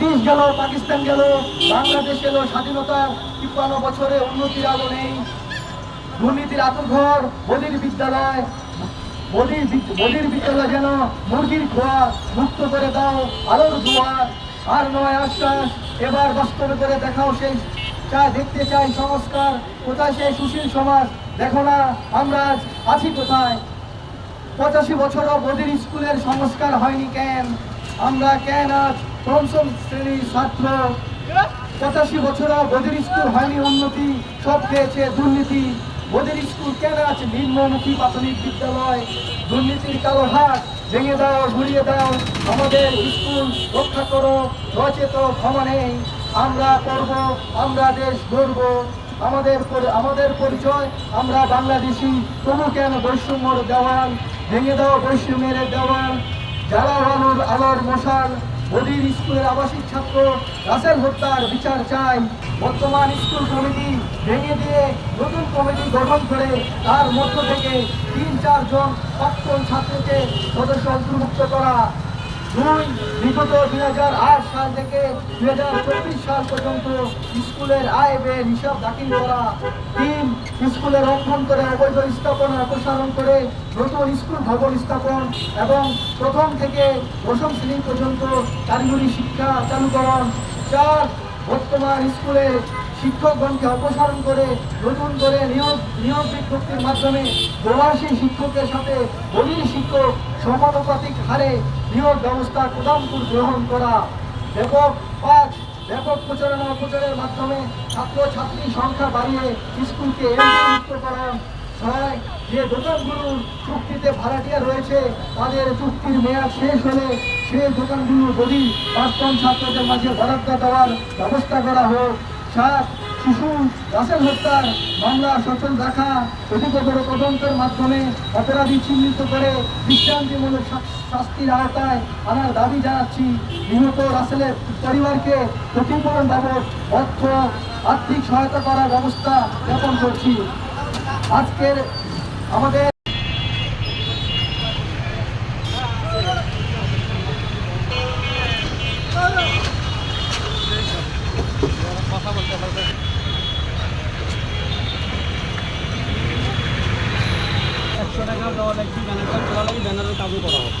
British গেল, পাকিস্তান গেল, বাংলাদেশ এলো স্বাধীনতার তিপ্পান্ন বছরে উন্নতির আলো নেই দুর্নীতির আতুরঘর মোদীর বিদ্যালয় বিদ- মোদীর বিদ্যালয় যেন মুরগির খোয়া, মুক্ত করে দাও, আলোর দুয়ার আর নয় আশ্বাস, এবার বাস্তবে করে দেখাও সেই চা দেখতে চাই সংস্কার, কোথায় সেই সুশীল সমাজ? দেখো না, আমরা আজ আছি কোথায়? পঁচাশি বছরও মোদীর স্কুলের সংস্কার হয়নি কেন? আমরা কেন আজ পঞ্চম শ্রেণির ছাত্র, পঁচাশি বছরও মোদীর স্কুল হয়নি উন্নতি, সব পেয়েছে দুর্নীতি। মোদীর স্কুল কেন আছে? নিম্নমুখী প্রাথমিক বিদ্যালয়, দুর্নীতির কালো হাত ভেঙে দাও ঘুরিয়ে দাও। আমাদের স্কুল রক্ষা করো রচিত ক্ষমা নেই। আমরা করব, আমরা দেশ গড়ব। আমাদের আমাদের পরিচয়, আমরা বাংলাদেশি। তবু কেন বৈষম্যর দেওয়াল? ভেঙে দাও বৈষম্যের দেওয়াল। যারা আলোর আলোর মশাল। মোদীর স্কুলের আবাসিক ছাত্র রাসেল হত্যার বিচার চাই। বর্তমান স্কুল কমিটি ভেঙে দিয়ে নতুন কমিটি গঠন করে, তার মধ্য থেকে তিন চারজন প্রাক্তন ছাত্রকে সদস্য অন্তর্ভুক্ত করা। দুই বিগত দুই হাজার আট সাল থেকে দুই হাজার চব্বিশ সাল পর্যন্ত স্কুলের আয় ব্যয়ের হিসাব দাখিল করা, তিন স্কুলের করে অবৈধ স্থাপনা অপসারণ করে নতুন স্কুল ভবন স্থাপন এবং প্রথম থেকে দশম শ্রেণি পর্যন্ত কারিগরি শিক্ষা চালুকরণ চার, বর্তমান স্কুলের শিক্ষকগণকে অপসারণ করে, নতুন করে নিয়োগ নিয়োগ বিজ্ঞপ্তির মাধ্যমে প্রবাসী শিক্ষকের সাথে বলির শিক্ষক সমানুপাতিক হারে নিয়োগ ব্যবস্থা কোদামপুর গ্রহণ করা। ব্যাপক পাঁচ ব্যাপক প্রচারণা প্রচারের মাধ্যমে ছাত্র ছাত্রী সংখ্যা বাড়িয়ে স্কুলকে এমপিভুক্তকরণ ছয় যে দোকানগুলোর চুক্তিতে ভাড়াটিয়া রয়েছে, তাদের চুক্তির মেয়াদ শেষ হলে সেই দোকানগুলো যদি প্রাক্তন ছাত্রদের মাঝে বরাদ্দ দেওয়ার ব্যবস্থা করা হোক। সাত শিশু রাসেল হত্যার মামলা সচল রাখা অধিকতর তদন্তের মাধ্যমে অপরাধী চিহ্নিত করে দৃষ্টান্তিমূলক শাস্তির আওতায় আনার দাবি জানাচ্ছি। নিহত রাসেলের পরিবারকে ক্ষতিপূরণ বাবদ অর্থ, আর্থিক সহায়তা করার ব্যবস্থা জ্ঞাপন করছি। আজকের আমাদের একশো টাকা দেওয়া লাগবে ব্যানারটা তোলা লাগে ব্যানারের কাজও করা হবে।